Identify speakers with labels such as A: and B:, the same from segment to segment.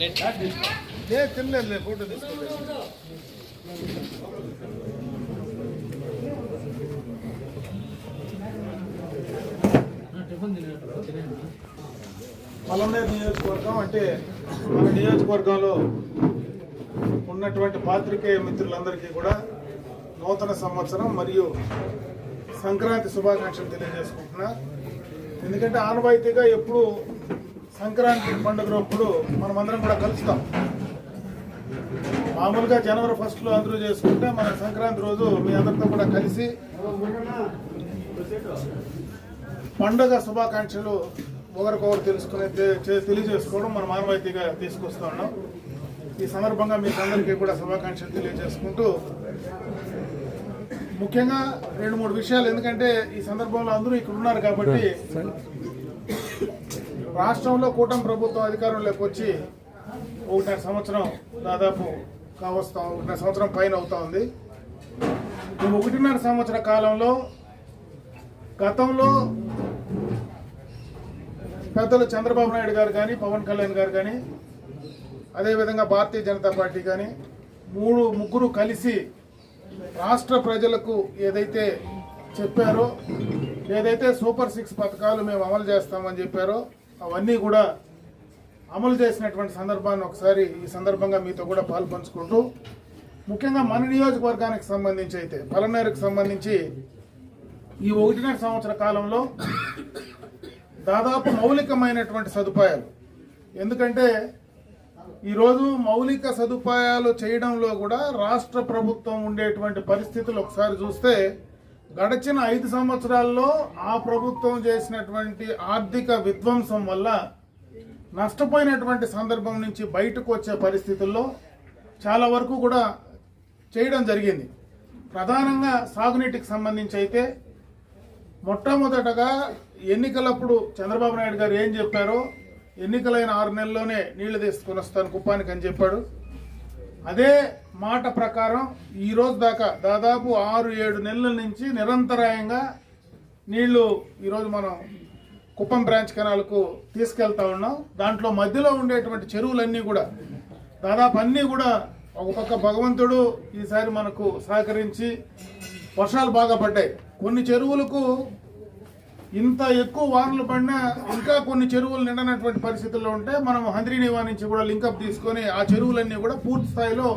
A: లేదు తినలేదు ఫోటో తీసుకోలేదు పలమనేరు నియోజకవర్గం అంటే మన నియోజకవర్గంలో ఉన్నటువంటి పాత్రికేయ మిత్రులందరికీ కూడా నూతన సంవత్సరం మరియు సంక్రాంతి శుభాకాంక్షలు తెలియజేసుకుంటున్నా. ఎందుకంటే ఆనవాయితీగా ఎప్పుడు సంక్రాంతి పండుగ అప్పుడు మనమందరం కూడా కలుస్తాం. మామూలుగా జనవరి ఫస్ట్లో అందరూ చేసుకుంటే మన సంక్రాంతి రోజు మీ అందరితో కూడా కలిసి పండుగ శుభాకాంక్షలు ఒకరికొకరు తెలుసుకునే తెలియజేసుకోవడం మన మానవాయితీగా తీసుకొస్తా ఉన్నాం. ఈ సందర్భంగా మీకు అందరికీ కూడా శుభాకాంక్షలు తెలియజేసుకుంటూ ముఖ్యంగా రెండు మూడు విషయాలు. ఎందుకంటే ఈ సందర్భంలో అందరూ ఇక్కడ ఉన్నారు కాబట్టి రాష్ట్రంలో కూటమి ప్రభుత్వం అధికారంలోకి వచ్చి ఒకటిన్నర సంవత్సరం దాదాపు కావస్తా ఒకటిన్నర సంవత్సరం పైన అవుతా ఉంది. ఈ ఒకటిన్నర సంవత్సర కాలంలో గతంలో పెద్దలు చంద్రబాబు నాయుడు గారు కానీ పవన్ కళ్యాణ్ గారు కానీ అదేవిధంగా భారతీయ జనతా పార్టీ కానీ మూడు ముగ్గురు కలిసి రాష్ట్ర ప్రజలకు ఏదైతే చెప్పారో ఏదైతే సూపర్ సిక్స్ పథకాలు మేము అమలు చేస్తామని చెప్పారో అవన్నీ కూడా అమలు చేసినటువంటి సందర్భాన్ని ఒకసారి ఈ సందర్భంగా మీతో కూడా పాల్పంచుకుంటూ ముఖ్యంగా మన నియోజకవర్గానికి సంబంధించి అయితే పలనేరుకు సంబంధించి ఈ ఒకటిన్నర సంవత్సర కాలంలో దాదాపు మౌలికమైనటువంటి సదుపాయాలు. ఎందుకంటే ఈరోజు మౌలిక సదుపాయాలు చేయడంలో కూడా రాష్ట్ర ప్రభుత్వం ఉండేటువంటి పరిస్థితులు ఒకసారి చూస్తే గడిచిన ఐదు సంవత్సరాల్లో ఆ ప్రభుత్వం చేసినటువంటి ఆర్థిక విధ్వంసం వల్ల నష్టపోయినటువంటి సందర్భం నుంచి బయటకు వచ్చే పరిస్థితుల్లో చాలా వరకు కూడా చేయడం జరిగింది. ప్రధానంగా సాగునీటికి సంబంధించి అయితే మొట్టమొదటగా ఎన్నికలప్పుడు చంద్రబాబు నాయుడు గారు ఏం చెప్పారో ఎన్నికలైన ఆరు నెలల్లోనే నీళ్ళు తీసుకొని వస్తాను కుప్పానికి అని చెప్పాడు. అదే మాట ప్రకారం ఈరోజు దాకా దాదాపు ఆరు ఏడు నెలల నుంచి నిరంతరాయంగా నీళ్ళు ఈరోజు మనం కుప్పం బ్రాంచ్ కెనాల్కు తీసుకెళ్తా ఉన్నాం. దాంట్లో మధ్యలో ఉండేటువంటి చెరువులన్నీ కూడా దాదాపు అన్నీ కూడా ఒక పక్క భగవంతుడు ఈసారి మనకు సహకరించి వర్షాలు బాగా పడ్డాయి. కొన్ని చెరువులకు ఇంత ఎక్కువ వానలు పడినా ఇంకా కొన్ని చెరువులు నిండనటువంటి పరిస్థితుల్లో ఉంటే మనం హంద్రీనివా నుంచి కూడా లింకప్ తీసుకొని ఆ చెరువులన్నీ కూడా పూర్తి స్థాయిలో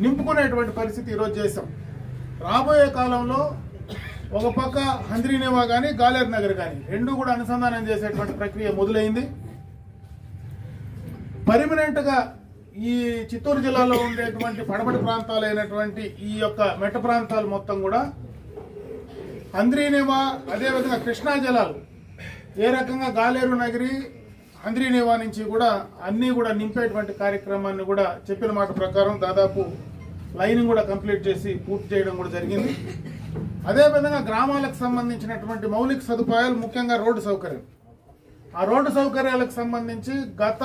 A: నింపుకునేటువంటి పరిస్థితి ఈరోజు చేసాం రాబోయే కాలంలో ఒక పక్క హంద్రీనివా కానీ గాలేరు నగర్ కానీ రెండు కూడా అనుసంధానం చేసేటువంటి ప్రక్రియ మొదలైంది. పర్మనెంట్గా ఈ చిత్తూరు జిల్లాలో ఉండేటువంటి పడమటి ప్రాంతాలైనటువంటి ఈ యొక్క మెట్ట ప్రాంతాలు మొత్తం కూడా అంద్రీనేవా అదేవిధంగా కృష్ణా జలాలు ఏ రకంగా గాలేరు నగరి అంద్రీనేవా నుంచి కూడా అన్నీ కూడా నింపేటువంటి కార్యక్రమాన్ని కూడా చెప్పిన మాట ప్రకారం దాదాపు లైనింగ్ కూడా కంప్లీట్ చేసి పూర్తి చేయడం కూడా జరిగింది. అదేవిధంగా గ్రామాలకు సంబంధించినటువంటి మౌలిక సదుపాయాలు ముఖ్యంగా రోడ్డు సౌకర్యం. ఆ రోడ్డు సౌకర్యాలకు సంబంధించి గత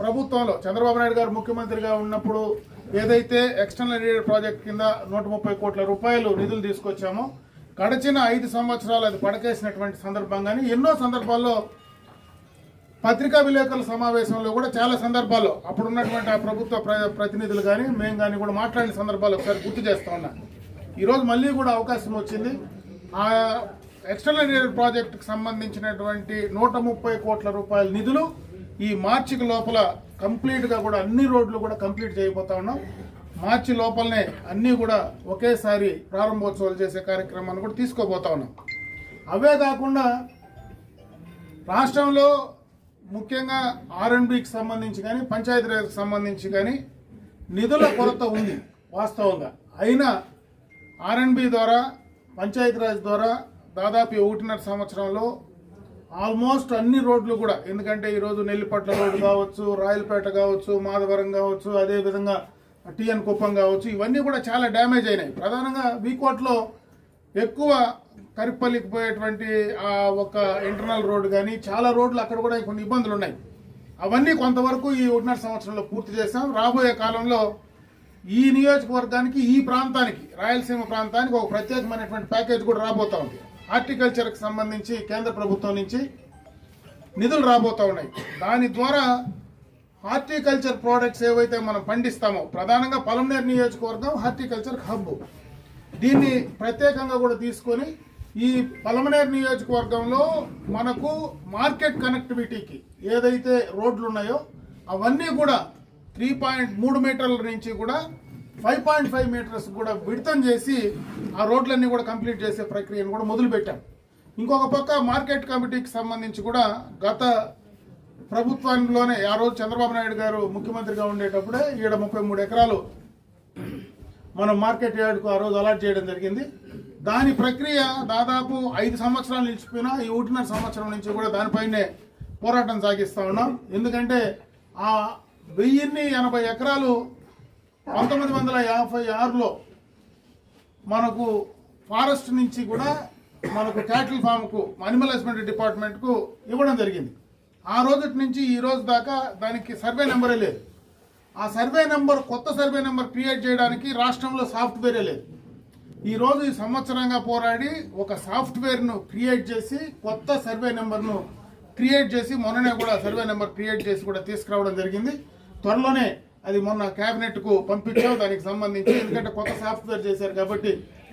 A: ప్రభుత్వంలో చంద్రబాబు నాయుడు గారు ముఖ్యమంత్రిగా ఉన్నప్పుడు ఏదైతే ఎక్స్టర్నల్ ఎయిడెడ్ ప్రాజెక్ట్ కింద నూట ముప్పై కోట్ల రూపాయలు నిధులు తీసుకొచ్చామో గడిచిన ఐదు సంవత్సరాలు అది పడకేసినటువంటి సందర్భంగానే ఎన్నో సందర్భాల్లో పత్రికా విలేకరుల సమావేశంలో కూడా చాలా సందర్భాల్లో అప్పుడు ఉన్నటువంటి ఆ ప్రభుత్వ ప్ర- ప్రతినిధులు కానీ మేము కానీ కూడా మాట్లాడిన సందర్భాలు ఒకసారి గుర్తు చేస్తూ ఉన్నా. ఈరోజు మళ్ళీ కూడా అవకాశం వచ్చింది. ఆ ఎక్స్టర్నల్ ప్రాజెక్టుకు సంబంధించినటువంటి నూట ముప్పై కోట్ల రూపాయల నిధులు ఈ మార్చికి లోపల కంప్లీట్గా కూడా అన్ని రోడ్లు కూడా కంప్లీట్ చేయబోతా ఉన్నాం. మార్చి లోపలనే అన్నీ కూడా ఒకేసారి ప్రారంభోత్సవాలు చేసే కార్యక్రమాన్ని కూడా తీసుకోబోతా ఉన్నాం. అవే కాకుండా రాష్ట్రంలో ముఖ్యంగా ఆర్ఎండ్బికి సంబంధించి కానీ పంచాయతీరాజ్కి సంబంధించి కానీ నిధుల కొరత ఉంది వాస్తవంగా. అయినా ఆర్ఎండ్బి ద్వారా పంచాయతీరాజ్ ద్వారా దాదాపు ఒకటిన్నర సంవత్సరంలో ఆల్మోస్ట్ అన్ని రోడ్లు కూడా ఎందుకంటే ఈరోజు నెల్లిపట్ల రోడ్డు కావచ్చు రాయలపేట కావచ్చు మాధవరం కావచ్చు అదేవిధంగా టిఎన్ కుప్పం కావచ్చు ఇవన్నీ కూడా చాలా డ్యామేజ్ అయినాయి. ప్రధానంగా వీకోట్లో ఎక్కువ కరిపల్లికి పోయేటువంటి ఆ ఒక ఇంటర్నల్ రోడ్డు కానీ చాలా రోడ్లు అక్కడ కూడా కొన్ని ఇబ్బందులు ఉన్నాయి. అవన్నీ కొంతవరకు ఈ ఒకటిన్నర సంవత్సరంలో పూర్తి చేశాం. రాబోయే కాలంలో ఈ నియోజకవర్గానికి ఈ ప్రాంతానికి రాయలసీమ ప్రాంతానికి ఒక ప్రత్యేకమైనటువంటి ప్యాకేజ్ కూడా రాబోతూ ఉంది. హార్టికల్చర్కి సంబంధించి కేంద్ర ప్రభుత్వం నుంచి నిధులు రాబోతా ఉన్నాయి. దాని ద్వారా హార్టికల్చర్ ప్రోడక్ట్స్ ఏవైతే మనం పండిస్తామో ప్రధానంగా పలమనేరు నియోజకవర్గం హార్టికల్చర్ హబ్. దీన్ని ప్రత్యేకంగా కూడా తీసుకొని ఈ పలమనేరు నియోజకవర్గంలో మనకు మార్కెట్ కనెక్టివిటీకి ఏదైతే రోడ్లు ఉన్నాయో అవన్నీ కూడా త్రీ పాయింట్ మూడు మీటర్ల నుంచి కూడా ఫైవ్ పాయింట్ ఫైవ్ మీటర్స్ కూడా విడతం చేసి ఆ రోడ్లన్నీ కూడా కంప్లీట్ చేసే ప్రక్రియను కూడా మొదలుపెట్టాం. ఇంకొక పక్క మార్కెట్ కమిటీకి సంబంధించి కూడా గత ప్రభుత్వంలోనే ఆ రోజు చంద్రబాబు నాయుడు గారు ముఖ్యమంత్రిగా ఉండేటప్పుడే ఈడ ముప్పై మూడు ఎకరాలు మనం మార్కెట్ యార్డ్కు ఆ రోజు అలాట్ చేయడం జరిగింది. దాని ప్రక్రియ దాదాపు ఐదు సంవత్సరాలు నిలిచిపోయినా ఈ ఒకటిన్నర సంవత్సరం నుంచి కూడా దానిపైనే పోరాటం సాగిస్తూ ఉన్నాం. ఎందుకంటే ఆ వెయ్యిన్ని ఎనభై ఎకరాలు పంతొమ్మిది వందల యాభై ఆరులో మనకు ఫారెస్ట్ నుంచి కూడా మనకు క్యాటిల్ ఫామ్కు అనిమల్ హస్బెండరీ డిపార్ట్మెంట్కు ఇవ్వడం జరిగింది. ఆ రోజు నుంచి ఈ రోజు దాకా దానికి సర్వే నెంబరే లేదు. ఆ సర్వే నెంబర్ కొత్త సర్వే నెంబర్ క్రియేట్ చేయడానికి రాష్ట్రంలో సాఫ్ట్వేరే లేదు. ఈ రోజు ఈ సంవత్సరంగా పోరాడి ఒక సాఫ్ట్వేర్ను క్రియేట్ చేసి కొత్త సర్వే నెంబర్ను క్రియేట్ చేసి మొన్ననే కూడా సర్వే నెంబర్ క్రియేట్ చేసి కూడా తీసుకురావడం జరిగింది. త్వరలోనే అది మొన్న క్యాబినెట్కు పంపించాం. దానికి సంబంధించి ఎందుకంటే కొత్త సాఫ్ట్వేర్ చేశారు కాబట్టి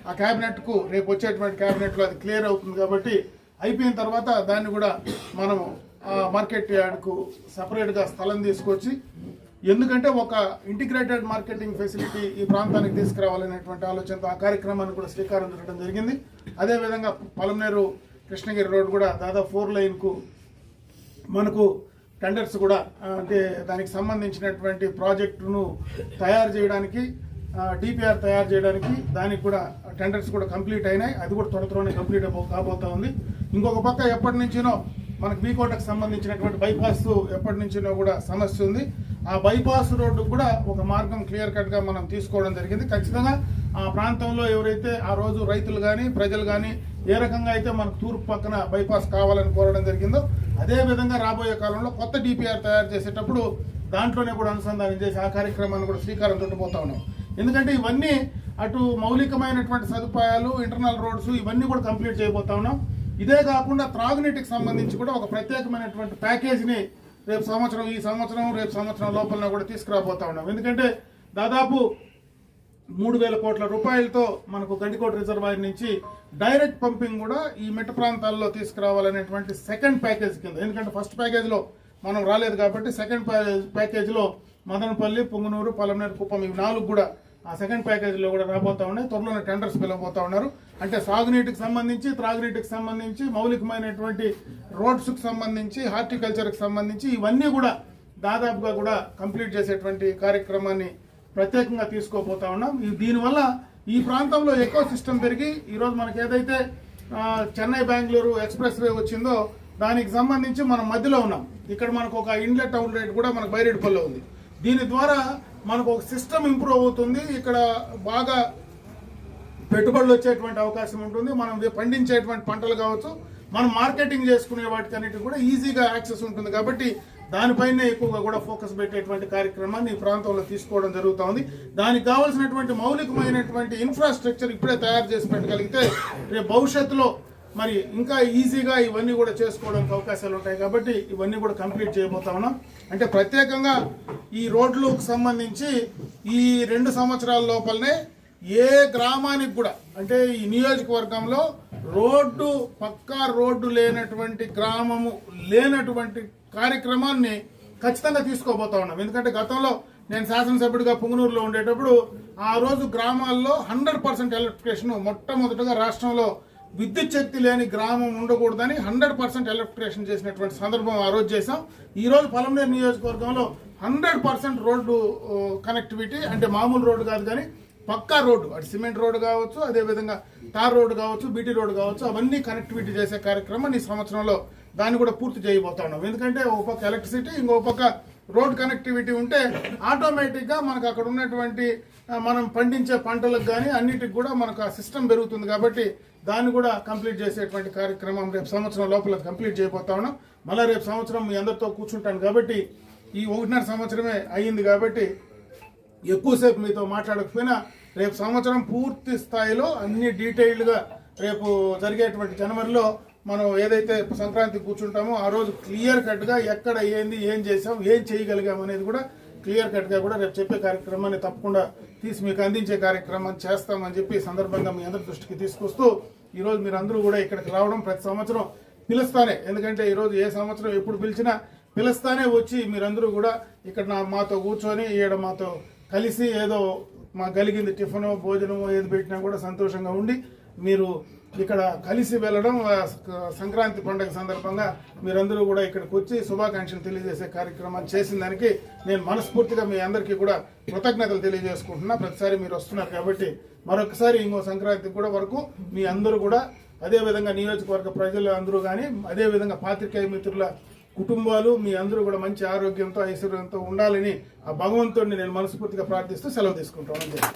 A: ఆ క్యాబినెట్కు రేపు వచ్చేటువంటి క్యాబినెట్లో అది క్లియర్ అవుతుంది కాబట్టి అయిపోయిన తర్వాత దాన్ని కూడా మనము మార్కెట్ యార్డ్కు సపరేట్గా స్థలం తీసుకొచ్చి ఎందుకంటే ఒక ఇంటిగ్రేటెడ్ మార్కెటింగ్ ఫెసిలిటీ ఈ ప్రాంతానికి తీసుకురావాలనేటువంటి ఆలోచనతో ఆ కార్యక్రమాన్ని కూడా శ్రీకారం చుట్టడం జరిగింది. అదేవిధంగా పలమనేరు కృష్ణగిరి రోడ్ కూడా దాదాపు ఫోర్ లైన్కు మనకు టెండర్స్ కూడా అంటే దానికి సంబంధించినటువంటి ప్రాజెక్టును తయారు చేయడానికి డిపిఆర్ తయారు చేయడానికి దానికి కూడా టెండర్స్ కూడా కంప్లీట్ అయినాయి. అది కూడా త్వర త్వరనే కంప్లీట్ కాబోతా ఉంది. ఇంకొక పక్క ఎప్పటి నుంచినో మనకు బీకోటకు సంబంధించినటువంటి బైపాస్ ఎప్పటి నుంచినో కూడా సమస్య ఉంది. ఆ బైపాస్ రోడ్డు కూడా ఒక మార్గం క్లియర్ కట్గా మనం తీసుకోవడం జరిగింది. ఖచ్చితంగా ఆ ప్రాంతంలో ఎవరైతే ఆ రోజు రైతులు కానీ ప్రజలు కానీ ఏ రకంగా అయితే మనకు తూర్పు పక్కన బైపాస్ కావాలని కోరడం జరిగిందో అదే విధంగా రాబోయే కాలంలో కొత్త డిపిఆర్ తయారు చేసేటప్పుడు దాంట్లోనే కూడా అనుసంధానం చేసి ఆ కార్యక్రమాన్ని కూడా శ్రీకారం చుట్టబోతా ఉన్నాం. ఎందుకంటే ఇవన్నీ అటు మౌలికమైనటువంటి సదుపాయాలు ఇంటర్నల్ రోడ్స్ ఇవన్నీ కూడా కంప్లీట్ చేయబోతా ఉన్నాం. ఇదే కాకుండా త్రాగునీటికి సంబంధించి కూడా ఒక ప్రత్యేకమైనటువంటి ప్యాకేజీని రేపు సంవత్సరం ఈ సంవత్సరం రేపు సంవత్సరం లోపల కూడా తీసుకురాబోతా ఉన్నాం. ఎందుకంటే దాదాపు మూడు వేల కోట్ల రూపాయలతో మనకు గండికోట రిజర్వాయర్ నుంచి డైరెక్ట్ పంపింగ్ కూడా ఈ మెట్ట ప్రాంతాల్లో తీసుకురావాలనేటువంటి సెకండ్ ప్యాకేజ్ కింద. ఎందుకంటే ఫస్ట్ ప్యాకేజ్లో మనం రాలేదు కాబట్టి సెకండ్ ప్యాకేజ్లో మదనపల్లి పొంగునూరు పలమనేరు కుప్పం ఇవి నాలుగు కూడా ఆ సెకండ్ ప్యాకేజీలో కూడా రాబోతా ఉన్నాయి. త్వరలోనే టెండర్స్ పిలవబోతా ఉన్నారు. అంటే సాగునీటికి సంబంధించి త్రాగునీటికి సంబంధించి మౌలికమైనటువంటి రోడ్స్కి సంబంధించి హార్టికల్చర్కి సంబంధించి ఇవన్నీ కూడా దాదాపుగా కూడా కంప్లీట్ చేసేటువంటి కార్యక్రమాన్ని ప్రత్యేకంగా తీసుకోబోతా ఉన్నాం. దీనివల్ల ఈ ప్రాంతంలో ఎకో సిస్టమ్ పెరిగి ఈరోజు మనకి ఏదైతే చెన్నై బెంగళూరు ఎక్స్ప్రెస్ వే వచ్చిందో దానికి సంబంధించి మనం మధ్యలో ఉన్నాం. ఇక్కడ మనకు ఒక ఇన్లెట్ అవుట్లెట్ కూడా మనకు బైరెడ్పల్లిలో ఉంది. దీని ద్వారా మనకు ఒక సిస్టమ్ ఇంప్రూవ్ అవుతుంది. ఇక్కడ బాగా పెట్టుబడులు వచ్చేటువంటి అవకాశం ఉంటుంది. మనం పండించేటువంటి పంటలు కావచ్చు మనం మార్కెటింగ్ చేసుకునే వాటికి అన్నిటికి కూడా ఈజీగా యాక్సెస్ ఉంటుంది. కాబట్టి దానిపైనే ఎక్కువగా కూడా ఫోకస్ పెట్టేటువంటి కార్యక్రమాన్ని ఈ ప్రాంతంలో తీసుకోవడం జరుగుతూ ఉంది. దానికి కావాల్సినటువంటి మౌలికమైనటువంటి ఇన్ఫ్రాస్ట్రక్చర్ ఇప్పుడే తయారు చేసి పెట్టగలిగితే రేపు భవిష్యత్తులో మరి ఇంకా ఈజీగా ఇవన్నీ కూడా చేసుకోవడానికి అవకాశాలు ఉంటాయి కాబట్టి ఇవన్నీ కూడా కంప్లీట్ చేయబోతా ఉన్నాం. అంటే ప్రత్యేకంగా ఈ రోడ్లకు సంబంధించి ఈ రెండు సంవత్సరాల లోపలనే ఏ గ్రామానికి కూడా అంటే ఈ నియోజకవర్గంలో రోడ్డు పక్కా రోడ్డు లేనటువంటి గ్రామము లేనటువంటి కార్యక్రమాన్ని ఖచ్చితంగా తీసుకోబోతా ఉన్నాం. ఎందుకంటే గతంలో నేను శాసనసభ్యుడిగా పుంగనూరులో ఉండేటప్పుడు ఆ రోజు గ్రామాల్లో హండ్రెడ్ పర్సెంట్ ఎలక్ట్రిఫికేషన్ మొట్టమొదటిగా రాష్ట్రంలో విద్యుత్ శక్తి లేని గ్రామం ఉండకూడదని హండ్రెడ్ పర్సెంట్ ఎలక్ట్రిఫికేషన్ చేసినటువంటి సందర్భం ఆ రోజు చేశాం. ఈ రోజు పలమనేరు నియోజకవర్గంలో హండ్రెడ్ పర్సెంట్ రోడ్డు కనెక్టివిటీ అంటే మామూలు రోడ్డు కాదు కానీ పక్కా రోడ్డు అటు సిమెంట్ రోడ్డు కావచ్చు అదేవిధంగా తార్ రోడ్డు కావచ్చు బీటీ రోడ్డు కావచ్చు అవన్నీ కనెక్టివిటీ చేసే కార్యక్రమం ఈ సంవత్సరంలో దాన్ని కూడా పూర్తి చేయబోతా ఉన్నాం. ఎందుకంటే ఒక పక్క ఎలక్ట్రిసిటీ ఇంకో పక్క రోడ్ కనెక్టివిటీ ఉంటే ఆటోమేటిక్గా మనకు అక్కడ ఉన్నటువంటి మనం పండించే పంటలకు కానీ అన్నిటికి కూడా మనకు ఆ సిస్టమ్ పెరుగుతుంది కాబట్టి దాన్ని కూడా కంప్లీట్ చేసేటువంటి కార్యక్రమం రేపు సంవత్సరం లోపల కంప్లీట్ చేయబోతా ఉన్నాం. మళ్ళీ రేపు సంవత్సరం మీ అందరితో కూర్చుంటాను కాబట్టి ఈ ఒకటిన్నర సంవత్సరమే అయ్యింది కాబట్టి ఎక్కువసేపు మీతో మాట్లాడకపోయినా రేపు సంవత్సరం పూర్తి స్థాయిలో అన్ని డీటెయిల్డ్గా రేపు జరిగేటువంటి జనవరిలో మనం ఏదైతే సంక్రాంతి కూర్చుంటామో ఆ రోజు క్లియర్ కట్గా ఎక్కడ ఏంది ఏం చేసాం ఏం చేయగలిగాం అనేది కూడా క్లియర్ కట్గా కూడా రేపు చెప్పే కార్యక్రమాన్ని తప్పకుండా తీసి మీకు అందించే కార్యక్రమాన్ని చేస్తామని చెప్పి సందర్భంగా మీ అందరి దృష్టికి తీసుకొస్తూ ఈరోజు మీరు అందరూ కూడా ఇక్కడికి రావడం ప్రతి సంవత్సరం పిలుస్తానే. ఎందుకంటే ఈరోజు ఏ సంవత్సరం ఎప్పుడు పిలిచినా పిలుస్తానే వచ్చి మీరందరూ కూడా ఇక్కడ నా మాతో కూర్చొని ఈడ మాతో కలిసి ఏదో మా కలిగింది టిఫిను భోజనము ఏది పెట్టినా కూడా సంతోషంగా ఉండి మీరు ఇక్కడ కలిసి వెళ్ళడం సంక్రాంతి పండుగ సందర్భంగా మీరందరూ కూడా ఇక్కడికి వచ్చి శుభాకాంక్షలు తెలియజేసే కార్యక్రమాన్ని చేసిన దానికి నేను మనస్ఫూర్తిగా మీ అందరికీ కూడా కృతజ్ఞతలు తెలియజేసుకుంటున్నా. ప్రతిసారి మీరు వస్తున్నారు కాబట్టి మరొకసారి ఇంకో సంక్రాంతి కూడా వరకు మీ అందరూ కూడా అదే విధంగా నియోజకవర్గ ప్రజలు అందరూ కానీ అదే విధంగా పాత్రికేయ మిత్రుల కుటుంబాలు మీ అందరూ కూడా మంచి ఆరోగ్యంతో ఐశ్వర్యంతో ఉండాలని ఆ భగవంతుడిని నేను మనస్ఫూర్తిగా ప్రార్థిస్తూ సెలవు తీసుకుంటాను.